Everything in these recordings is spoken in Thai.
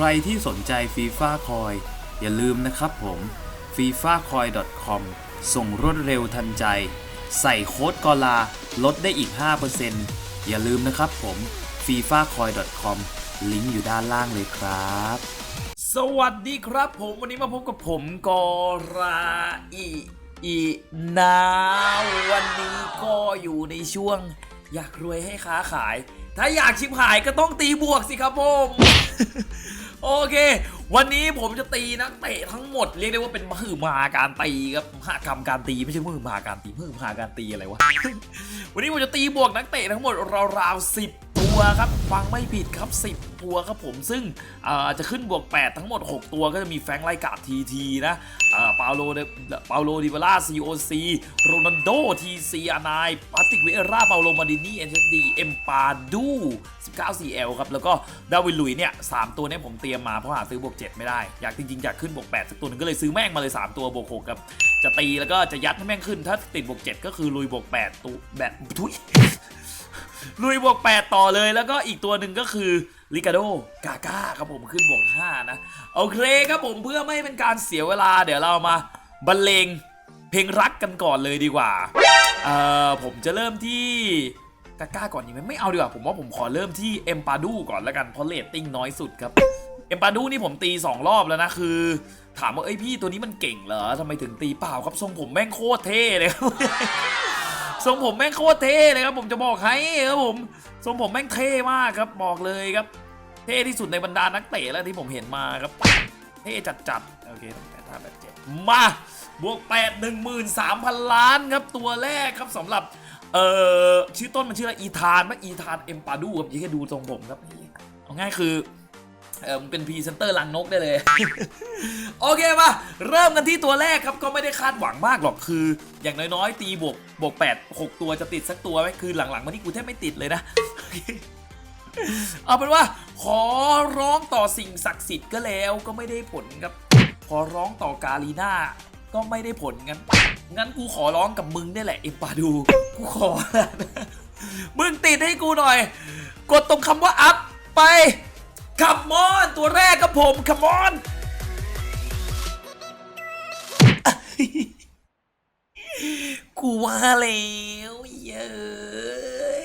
ใครที่สนใจฟีฟ่าคอยอย่าลืมนะครับผม f i f a c o i com ส่งรวดเร็วทันใจ ใส่โค้ดกอลาลดได้อีก 5%อย่าลืมนะครับผม f i f a c o i com ลิงก์อยู่ด้านล่างเลยครับ สวัสดีครับผมวันนี้มาพบกับผมกอราอีอีนาวันนี้ก็อยู่ในช่วง อยากรวยให้ค้าขาย ถ้าอยากชิบหายก็ต้องตีบวกสิครับผม โอเค วันนี้ผมจะตีนักเตะทั้งหมดเรียกได้ว่าเป็นมหึมาการตีครับมหากรรมการตีไม่ใช่มหึมาการตีมหึมาการตีอะไรวะวันนี้ผมจะตีบวกนักเตะทั้งหมดราวสิบ ตัวครับฟังไม่ผิดครับ 10 ตัวครับผมซึ่งอ่อจะขึ้นบวก 8 ทั้งหมด 6 ตัวก็จะมีแฟงไลกาทีทีนะเปาโลเดปาโลดิบาล่าซีโอซีโรนัลโดทีซีอานายปาติกเวราปาโลมาดินีเอ็นเดีเอ็มปาดู19 CL ครับ แล้วก็ดาวินลุยเนี่ยสามตัวเนี้ผมเตรียมมาเพราะหาซื้อบวก 7 ไม่ได้ อยากจริงๆ อยากขึ้นบวก 8 สักตัวหนึงก็เลยซื้อแม่งมาเลย 3 ตัวบวก6ครับจะตีแล้วก็จะยัดให้แม่งขึ้น ถ้าติดบวก 7 ก็คือลุยบวก8ตัวแบบทุย ลุยบวก 8 ต่อเลยแล้วก็อีกตัวหนึ่งก็คือลิกาโดกาก้าครับผมขึ้นบวก 5 นะ โอเคครับผมเพื่อไม่เป็นการเสียเวลา เดี๋ยวเรามาบรรเลงเพลงรักกันก่อนเลยดีกว่า เอ่อ ผมจะเริ่มที่กาก้าก่อนดีไหมไม่เอาดีกว่า ผมว่าผมขอเริ่มที่เอ็มปาดูก่อนแล้วกันเพราะเรตติ้งน้อยสุดครับเอ็มปาดูนี่ผมตี 2 รอบแล้วนะคือ ถามว่าเอ้ยพี่ตัวนี้มันเก่งเหรอทำไมถึงตีเปล่าครับทรงผมแม่งโคตรเท่เลยครับ ทรงผมแม่งโคตรเท่เลยครับผมจะบอกให้ครับผมทรงผมแม่งเท่มากครับบอกเลยครับ เท่ที่สุดในบรรดานักเตะแล้วที่ผมเห็นมาครับเท่จัดๆโอเคตั้งแต่ท่าแบบเจ็ดมาบวก8 13,000ล้านครับตัวแรกครับสำหรับเอ่อชื่อต้นมันชื่ออะไรอีธานมั้ยอีธานเอ็มปาดูครับยี่แค่ดูทรงผมครับเอาง่ายคือ เออมันเป็นพรีเซนเตอร์ลังนกได้เลย โอเคมาเริ่มกันที่ตัวแรกครับก็ไม่ได้คาดหวังมากหรอกคือ อย่างน้อยๆ ตีบวกบวก8 6ตัวจะติดสักตัวไหมคือหลังๆมานี่กูแทบไม่ติดเลยนะ เอาเป็นว่า ขอร้องต่อสิ่งศักดิ์สิทธิ์ก็แล้วก็ไม่ได้ผลครับ ขอร้องต่อกาลีน่าก็ไม่ได้ผลงั้น งั้นกูขอร้องกับมึงได้แหละเอ็มปาดูกูขอแล้วนะมึงติดให้กูหน่อย กดตรงคำว่าอัพไป คัมมอนตัวแรกกับผมคัมมอนกูว่าแล้วเย้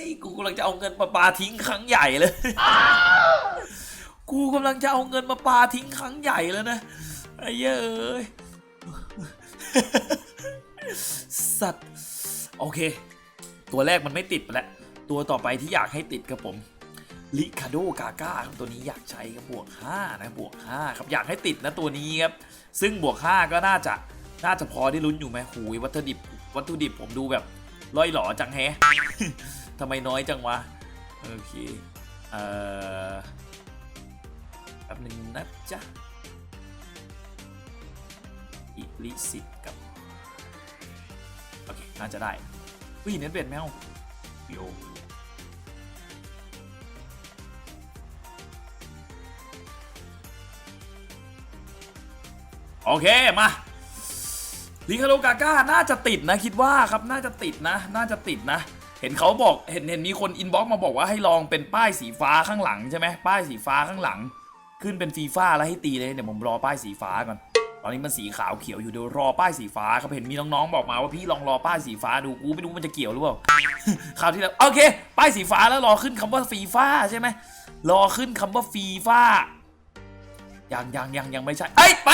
ยกูกำลังจะเอาเงินมาปาทิ้งครั้งใหญ่เลย กูกำลังจะเอาเงินมาปาทิ้งครั้งใหญ่แล้วนะไอ้เย้ยสัตว์ โอเค ตัวแรกมันไม่ติดไปแล้ว ตัวต่อไปที่อยากให้ติดครับผม ลิคาโดกาก้าครับตัวนี้อยากใช้ครับบวก5นะบวก5ครับอยากให้ติดนะตัวนี้ครับซึ่งบวก 5 ก็น่าจะน่าจะพอได้ลุ้นอยู่ไหมหูยวัตถุดิบวัตถุดิบผมดูแบบล่อยหลอจังแฮะทำไมน้อยจังวะโอเคเอ่อแป๊บนึงนะจ๊ะอิลิสิตกับโอเคน่าจะได้อุ้ยเน็ตเบ็ดแมวโย เคมาลิคาโดกาก้าน่าจะติดนะคิดว่าครับน่าจะติดนะ น่าจะติดนะ เห็นเขาบอกเห็นเห็นมีคนอินบ็อกมาบอกว่าให้ลองเป็นป้ายสีฟ้าข้างหลังใช่ไหมป้ายสีฟ้าข้างหลัง ขึ้นเป็นฟีฟ้าแล้วให้ตีเลยเดี๋ยวผมรอป้ายสีฟ้าก่อนตอนนี้มันสีขาวเขียวอยู่เดี๋ยวรอป้ายสีฟ้าครับเห็นมีน้องๆบอกมาว่าพี่ลองรอป้ายสีฟ้าดูกูไม่รู้มันจะเกี่ยวหรือเปล่าคราวที่แล้วโอเค ป้ายสีฟ้าแล้วรอขึ้นคำว่าฟีฟ้าใช่ไหมรอขึ้นคำว่าฟีฟ้า ยังยังยังยังไม่ใช่เอ้ยไป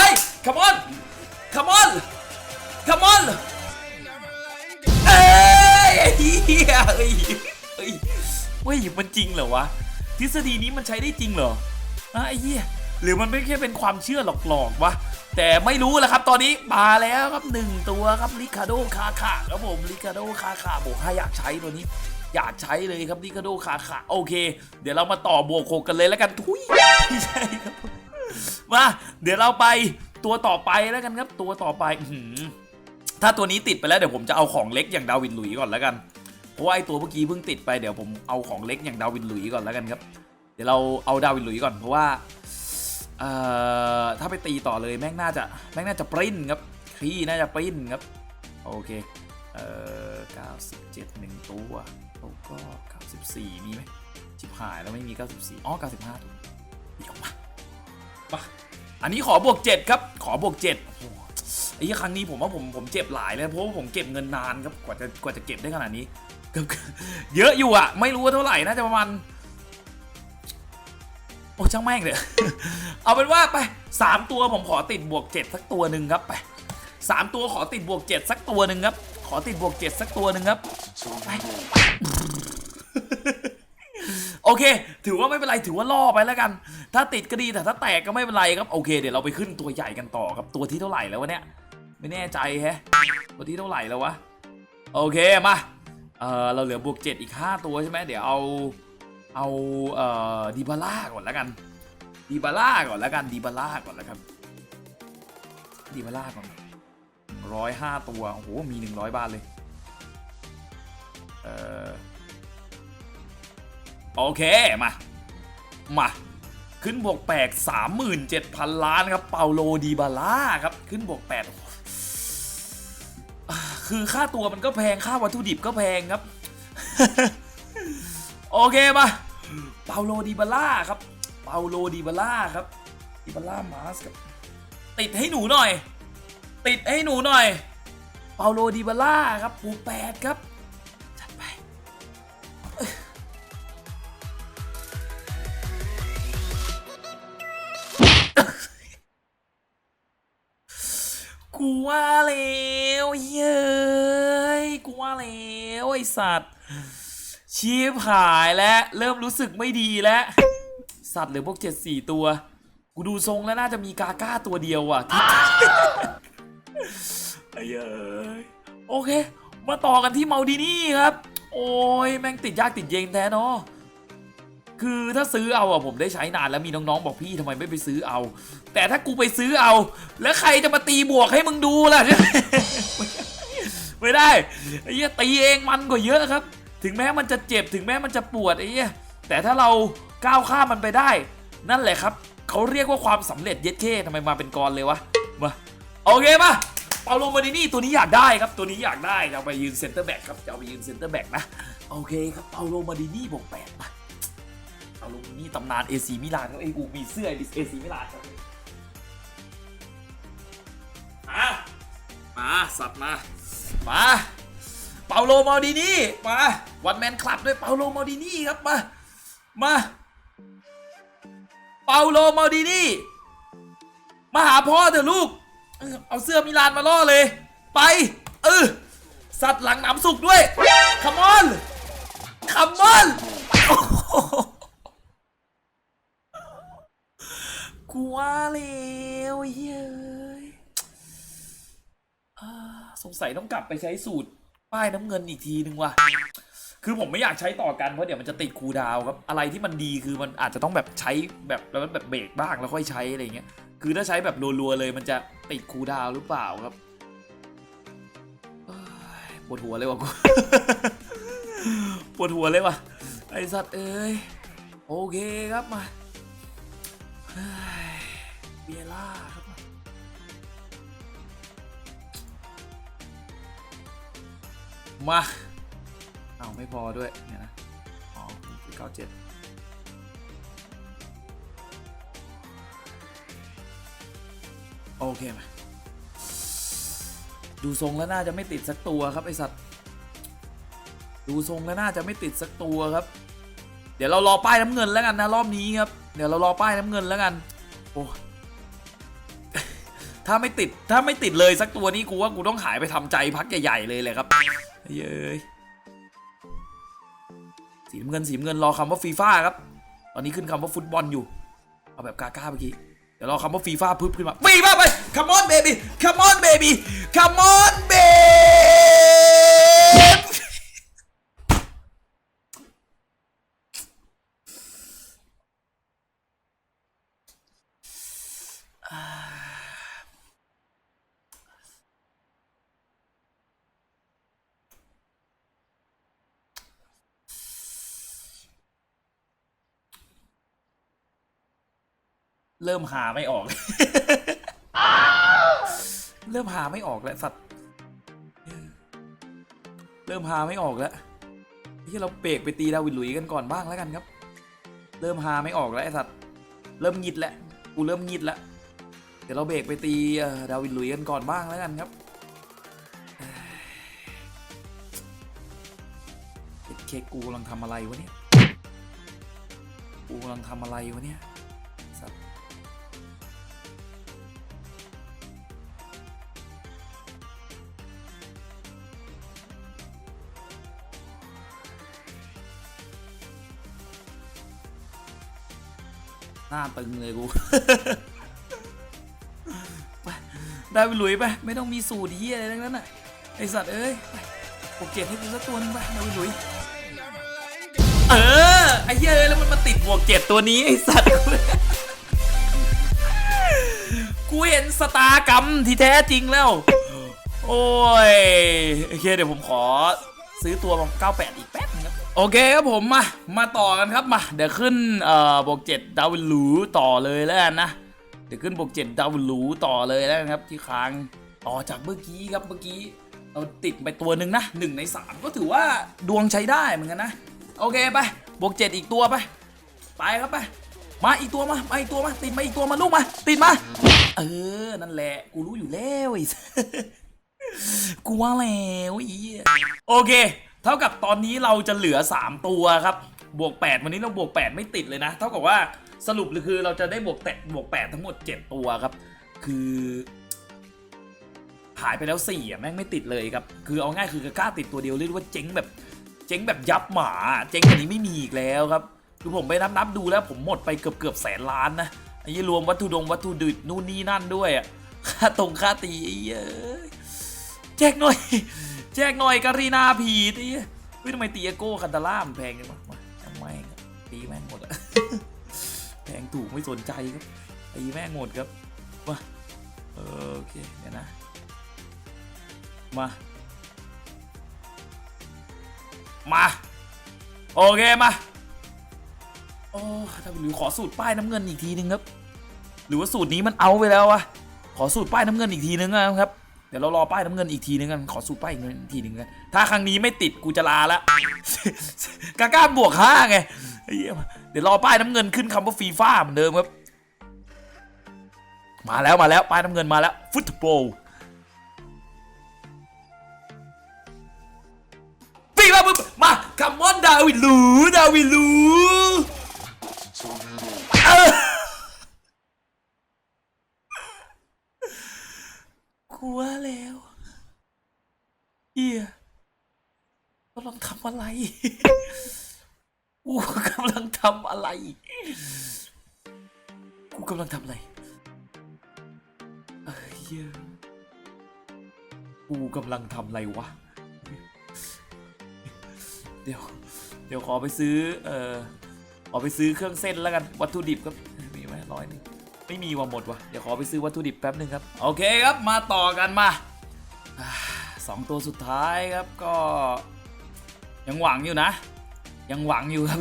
come on come on come on เอ้ยไอ้เหี้ยเอ้ยเอ้ยเฮ้ยมันจริงเหรอวะทฤษฎีนี้มันใช้ได้จริงเหรออะไอ้เหี้ยหรือมันไม่แค่เป็นความเชื่อหลอกๆวะแต่ไม่รู้แหละครับตอนนี้มาแล้วครับหนึ่งตัวครับลิคาโดคาคาครับผมลิคาโดคาคาบอกให้อยากใช้ตัวนี้ อยากใช้เลยครับลิคาโดคาคาโอเค เดี๋ยวเรามาต่อบวกโคกันเลยแล้วกันทุยไม่ใช่ครับ มาเดี๋ยวเราไปตัวต่อไปแล้วกันครับ ตัวต่อไปหถ้าตัวนี้ติดไปแล้วเดี๋ยวผมจะเอาของเล็กอย่างดาวินลุยก่อนแล้วกันเพราะว่าไอตัวเมื่อกี้เพิ่งติดไปเดี๋ยวผมเอาของเล็กอย่างดาวินลุยก่อนแล้วกันครับ เดี๋ยวเราเอาดาวินลุยก่อนเพราะว่าเอ่อถ้าไปตีต่อเลยแม่งน่าจะแม่งน่าจะปริ้นครับพี่น่าจะปริ้นครับโอเคเอ่อ97หนึ่งตัวแล้วก็94มีไหมชิบหายแล้วไม่มี 94อ๋อ95ถูกเดี๋ยวมา อันนี้ขอบวกเจ็ดครับ ขอบวกเจ็ดไอ้ครั้งนี้ผมว่าผมผมเจ็บหลายเลยเพราะว่าผมเก็บเงินนานครับกว่าจะกว่าจะเก็บได้ขนาดนี้เกือบเยอะอยู่อะไม่รู้ว่าเท่าไหร่น่าจะประมาณโอ้ช่างแม่งเลยเอาเป็นว่าไปสามตัวผมขอติดบวกเจ็ดสักตัวหนึ่งครับไปสามตัวขอติดบวกเจ็ดสักตัวหนึ่งครับ ขอติดบวกเจ็ดสักตัวหนึ่งครับไปโอเค ถือว่าไม่เป็นไรถือว่าล่อไปแล้วกัน ถ้าติดก็ดีแต่ถ้าแตกก็ไม่เป็นไรครับโอเคเดี๋ยวเราไปขึ้นตัวใหญ่กันต่อครับตัวที่เท่าไหร่แล้ววะเนี่ยไม่แน่ใจแฮะตัวที่เท่าไหร่แล้ววะโอเคมาเออเราเหลือบวกเจ็ดอีก 5 ตัวใช่ไหมเดี๋ยวเอาเอาเอ่อดีบาร่าก่อนแล้วกันดีบาร่าก่อนแล้วกันดีบาร่าก่อนแล้วกันดีบาร่าก่อนร้อยห้าตัวโอ้โหมีหนึ่งร้อยบาทเลยเออโอเคมามา ขึ้นบวกแปดสามหมื่นเจ็ดพันล้านครับ เปาโลดีบาร่าครับ ขึ้นบวกแปดคือค่าตัวมันก็แพงค่าวัตถุดิบก็แพงครับ โอเคมาเปาโลดีบาร่าครับ เปาโลดีบาร่าครับดีบาร่ามาสครับ ติดให้หนูหน่อย ติดให้หนูหน่อย เปาโลดีบาร่าครับบวกแปดครับ กูว่าแล้วเย้ยกูว่าแล้วไอสัตว์ชีพหายแล้วเริ่มรู้สึกไม่ดีแล้ว สัตว์เหลือพวกเจ็ดสี่ตัว กูดูทรงแล้วน่าจะมีกาก้าตัวเดียวอะไอ้เย้ยโอเค มาต่อกันที่เมาดินี่ครับ โอ้ยแม่งติดยากติดเย็นแท้เนาะ คือถ้าซื้อเอาอะผมได้ใช้นานแล้วมีน้องๆบอกพี่ทำไมไม่ไปซื้อเอา แต่ถ้ากูไปซื้อเอา แล้วใครจะมาตีบวกให้มึงดูล่ะ ไม่ได้ไอ้เหี้ยตีเองมันกว่าเยอะครับ ถึงแม้มันจะเจ็บถึงแม้มันจะปวดไอ้เหี้ยแต่ถ้าเราก้าวข้ามมันไปได้ นั่นแหละครับเขาเรียกว่าความสำเร็จเย็ดเข้ทำไมมาเป็นกรเลยวะมาโอเคมาเปาโลมาดินี่ตัวนี้อยากได้ครับตัวนี้อยากได้จะเอาไปยืนเซนเตอร์แบ็กครับจะเอาไปยืนเซนเตอร์แบ็กนะโอเคครับเปาโลมาดินี่บวกแปดมา เอาลงนี่ตำนานเอซีมิลานครับไอ้กูมีเสื้อเอซีมิลานครับมามาสัตว์มามาเปาโลมาดินี่มาวันแมนคลับด้วยเปาโลมาดินี่ครับมามาเปาโลมาดินี่มาหาพ่อเถอะลูกเอาเสื้อมิลานมาล่อเลย ไปเออสัตว์หลังหนำสุกด้วยคัมอนคัมอน กูว่าแล้วเย้ยสงสัยต้องกลับไปใช้สูตร ป้ายน้ำเงินอีกทีนึงว่ะ คือผมไม่อยากใช้ต่อกันเพราะเดี๋ยวมันจะติดคูดาวครับ อะไรที่มันดีคือมันอาจจะต้องแบบใช้แบบแล้วแบบเบรกบ้างแล้วค่อยใช้อะไรเงี้ย คือถ้าใช้แบบรัวๆเลยมันจะติดคูดาวหรือเปล่าครับปวดหัวเลยว่ะกูปวดหัวเลยว่ะไอสัตว์เอ้ยโอเคครับมา เบียร่าครับมา เอาไม่พอด้วย เนี่ยนะ อ๋อเก้าเจ็ดโอเคมาดูทรงแล้วน่าจะไม่ติดสักตัวครับไอสัตว์ ดูทรงแล้วน่าจะไม่ติดสักตัวครับ เดี๋ยวเรารอป้ายน้ำเงินแล้วกันนะรอบนี้ครับ เดี๋ยวเรารอป้ายน้ำเงินแล้วกัน โอ้ถ้าไม่ติดถ้าไม่ติดเลยสักตัวนี้กูว่ากูต้องหายไปทำใจพักใหญ่ๆเลยเลยครับ เย้ยสีน้ำเงินสีน้ำเงินรอคำว่าฟีฟ่าครับ ตอนนี้ขึ้นคำว่าฟุตบอลอยู่ เอาแบบกาก้าเมื่อกี้ เดี๋ยวรอคำว่าฟีฟ่าพึบขึ้นมาฟีฟ่าไป come on baby come on baby come on baby เริ่มหาไม่ออก เริ่มหาไม่ออกแล้วสัตว์เริ่มหาไม่ออกแล้วที่เราเบรกไปตีดาวิดหลุยส์กันก่อนบ้างแล้วกันครับ เริ่มหาไม่ออกแล้วไอ้สัตว์เริ่มหงิดแล้วกูเริ่มหงิดแล้วเดี๋ยวเราเบรกไปตีดาวินหลุยส์กันก่อนบ้างแล้วกันครับเอ้ยเคกูกำลังทำอะไรวะเนี่ยกูกำลังทำอะไรวะเนี่ย หน้าตึงเลยกู ไป ได้ไปหลุยไป ไม่ต้องมีสูตรเฮียอะไรทั้งนั้นน่ะ ไอสัตว์เอ้ยไปปกเจ็ดให้กูสักตัวหนึงไปได้ไปหลุย เออ ไอเฮียเอ้ยแล้วมันมาติดบวกเจ็ดตัวนี้ไอสัตว์ กูเห็นสตากรรมที่แท้จริงแล้ว โอ้ย โอเคเดี๋ยวผมขอซื้อตัวของ98 อีกแป๊บ โอเคครับผมมา มาต่อกันครับมา เดี๋ยวขึ้นเอ่อบวก7ดดาวินหลูต่อเลยแล้วกันนะ เดี๋ยวขึ้นบวก7ดดาวินหลูต่อเลยแล้วกันครับที่ค้างต่อจากเมื่อกี้ครับเมื่อกี้เราติดไปตัวหนึ่งนะหนึ่งในสามก็ถือว่าดวงใช้ได้เหมือนกันนะ โอเคไปบวก7อีกตัวไป ไปครับไป มาอีกตัวมามาอีกตัวมา ติดมาอีกตัวมาลูกมา ติดมา เออ นั่นแหละ กูรู้อยู่แล้วไอ้กูว่าแล้วไอ้เหี้ยโอเค เท่ากับตอนนี้เราจะเหลือ 3 ตัวครับ บวก 8 วันนี้เราบวก 8 ไม่ติดเลยนะ เท่ากับว่าสรุปเลยคือเราจะได้บวกแตะบวก 8 ทั้งหมด 7 ตัวครับ คือหายไปแล้ว4อะแม่งไม่ติดเลยครับ คือเอาง่ายคือกล้าติดตัวเดียวเรียกว่าเจ๊งแบบ เจ๊งแบบยับหมา เจ๊งกว่านี้ไม่มีอีกแล้วครับ คือผมไปนับนับดูแล้วผมหมดไปเกือบเกือบแสนล้านนะไอ้ยี่รวมวัตถุดงวัตถุดิบนู่นนี่นั่นด้วยอะค่าตรงค่าตีเยอ้ยแจกหน่อย แจกหน่อยการีนาผีตีเฮ้ยทำไมตีอาโก้คันตาล่ามนแพงจังวะมาทำไมงตีแม่งหมดอะแพงถูกไม่สนใจครับตีแม่งหมดครับมาเออโอเคเดี๋ยวนะ มา มา โอเคมาโอ้ถ้าหรือขอสูตรป้ายน้ำเงินอีกทีนึงครับ หรือว่าสูตรนี้มันเอาไปแล้ววะขอสูตรป้ายน้ำเงินอีกทีนึงนะครับ เดี๋ยวเรารอป้ายน้ำเงินอีกทีนึงกันขอสูป้ายอีกทีนึงกันถ้าครั้งนี้ไม่ติดกูจะลาละกล้าบวกห้าไงเหี้ยเดี๋ยวรอป้ายน้ำเงินขึ้นคำว่าฟีฟ่าเหมือนเดิมครับ มาแล้วมาแล้วป้ายน้ำเงินมาแล้วฟุตบอลปีมาปุ๊บมาคัมมอนดาวิลูดาวิลูเออกลัวแล้วเฮียกำอะไร กูกำลังทำอะไร กูกำลังทำอะไรเอ้ยกูกำลังทำอะไรวะ เดี๋ยว เดี๋ยวขอไปซื้อ เอ่อ ขอไปซื้อเครื่องเส้นแล้วกัน วัตถุดิบครับมีไหมร้อยนึงไม่มีว่าหมดว่ะเดี๋ยวขอไปซื้อวัตถุดิบแป๊บหนึ่งครับ โอเคครับ มาต่อกันมาสองตัวสุดท้ายครับก็ ยังหวังอยู่นะ ยังหวังอยู่ครับ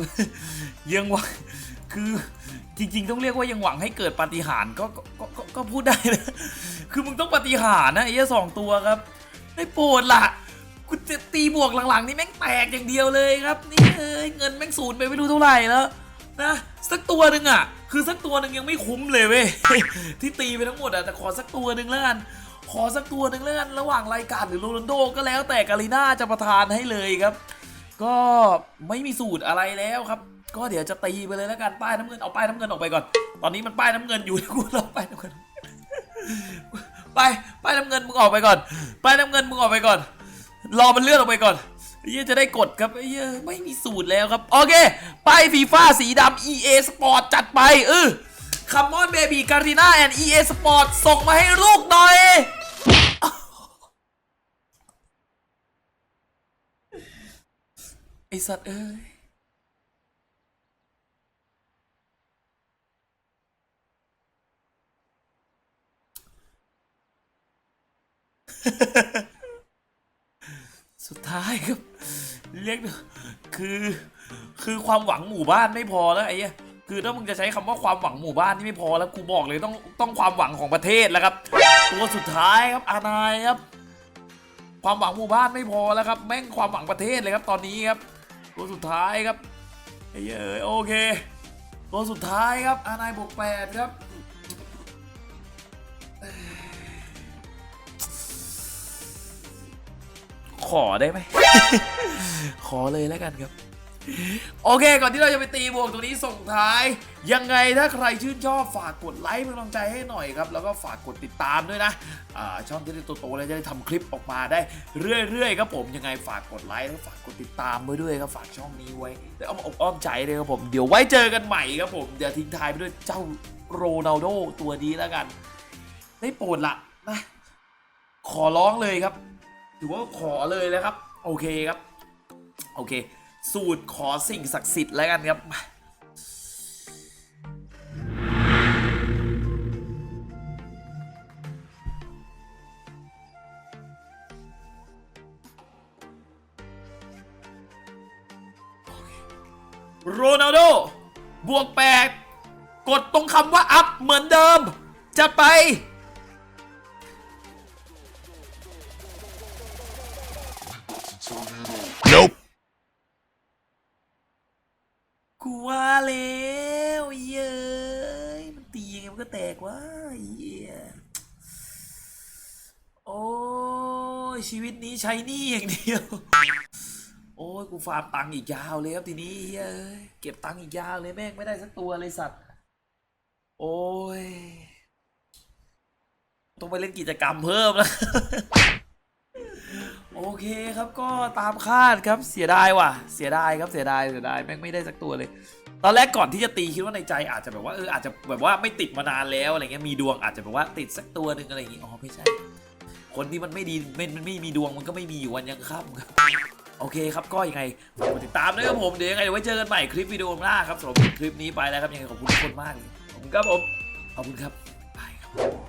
ยังหวังคือจริง ๆ ต้องเรียกว่ายังหวังให้เกิดปาฏิหาริย์ก็ก็ก็ก็ก็พูดได้นะคือมึงต้องปาฏิหาริย์นะไอ้สองตัวครับได้โปรดล่ะกูจะตีบวกหลังๆนี่แม่งแตกอย่างเดียวเลยครับ นี่เอ้ยเงินแม่งศูนย์ไปไม่รู้เท่าไหร่แล้วนะสักตัวหนึ่งอะ คือสักตัวหนึ่งยังไม่คุ้มเลยเว้ยที่ตีไปทั้งหมดอะแต่ขอสักตัวหนึ่งแล้วกันขอสักตัวหนึ่งแล้วกันระหว่างรายการหรือโรนัลโดก็แล้วแต่กาลิน่าจะประทานให้เลยครับ ก็ไม่มีสูตรอะไรแล้วครับ ก็เดี๋ยวจะตีไปเลยแล้วกันป้ายน้ำเงินเอาป้ายน้ำเงินออกไปก่อน ตอนนี้มันป้ายน้ำเงินอยู่กูรอป้ายน้ำเงินไปป้ายน้ำเงินมึงออกไปก่อนป้ายน้ำเงินมึงออกไปก่อน รอมันเลื่อนออกไปก่อนไอ้เหี้ยจะได้กดครับเยไม่มีสูตรแล้วครับ โอเคไปฟีฟ่าสีดำ EA Sport จัดไปเออคัมมอนเบบี้การีน่าแอน EA Sport ส่งมาให้ลูกหน่อย ไอสัตว์เอ้ยสุดท้ายครับ เรียกคือ คือความหวังหมู่บ้านไม่พอแล้วไอ้คือถ้ามึงจะใช้คำว่าความหวังหมู่บ้านนี่ไม่พอแล้วกูบอกเลยต้องต้องความหวังของประเทศแล้วครับตัวสุดท้ายครับอานายครับ ความหวังหมู่บ้านไม่พอแล้วครับ แม่งความหวังประเทศเลยครับตอนนี้ครับ ตัวสุดท้ายครับเหี้ยเอ้ยโอเค ตัวสุดท้ายครับอานายบวกแปดครับขอได้ไหม ขอเลยแล้วกันครับ โอเค ก่อนที่เราจะไปตีบวกตรงนี้ส่งท้าย ยังไงถ้าใครชื่นชอบฝากกดไลค์เป็นกำลังใจให้หน่อยครับ แล้วก็ฝากกดติดตามด้วยนะช่องจะได้โตๆแล้วจะได้ทำคลิปออกมาได้เรื่อยๆครับผมยังไงฝากกดไลค์แล้วฝากกดติดตามไว้ด้วยครับฝากช่องนี้ไว้แล้วเอมอกอ้อมใจเลยครับผมเดี๋ยวไว้เจอกันใหม่ครับผมเดี๋ยวทิ้งท้ายไปด้วยเจ้าโรนัลโดตัวนี้แล้วกัน ได้โปรดละนะขอร้องเลยครับถือว่าขอเลยนะครับ โอเคครับ โอเค สูตรขอสิ่งศักดิ์สิทธิ์แล้วกันครับโรนัลโดบวกแปดกดตรงคำว่าอัพเหมือนเดิม จะไป แตกวะเหี้ยโอ้ยชีวิตนี้ใช้หนี้อย่างเดียว โอ้ยกูฟาร์มตังค์อีกยาวเลยครับทีนี้เฮ้ยเก็บตังค์อีกยาวเลยแม่งไม่ได้สักตัวเลยสัตว์ โอ้ยต้องไปเล่นกิจกรรมเพิ่มแล้วโอเคครับก็ตามคาดครับเสียดายว่ะ เสียดายครับเสียดายเสียดายแม่งไม่ได้สักตัวเลย ตอนแรกก่อนที่จะตีคิดว่าในใจอาจจะแบบว่าเอออาจจะแบบว่าไม่ติดมานานแล้วอะไรเงี้ยมีดวงอาจจะแบบว่าติดสักตัวหนึ่งอะไรอย่างงี้อ๋อไม่ใช่ คนที่มันไม่ดีไม่มันไม่มีดวงมันก็ไม่มีอยู่วันยังค่ำครับโอเคครับก็ยังไงฝากกดติดตามด้วยครับผมเดี๋ยวยังไงเดี๋ยวไว้เจอกันใหม่คลิปวิดีโอหน้าครับสำหรับคลิปนี้ไปแล้วครับยังไงขอบคุณทุกคนมากเลยขอบคุณครับผมขอบคุณครับบายครับ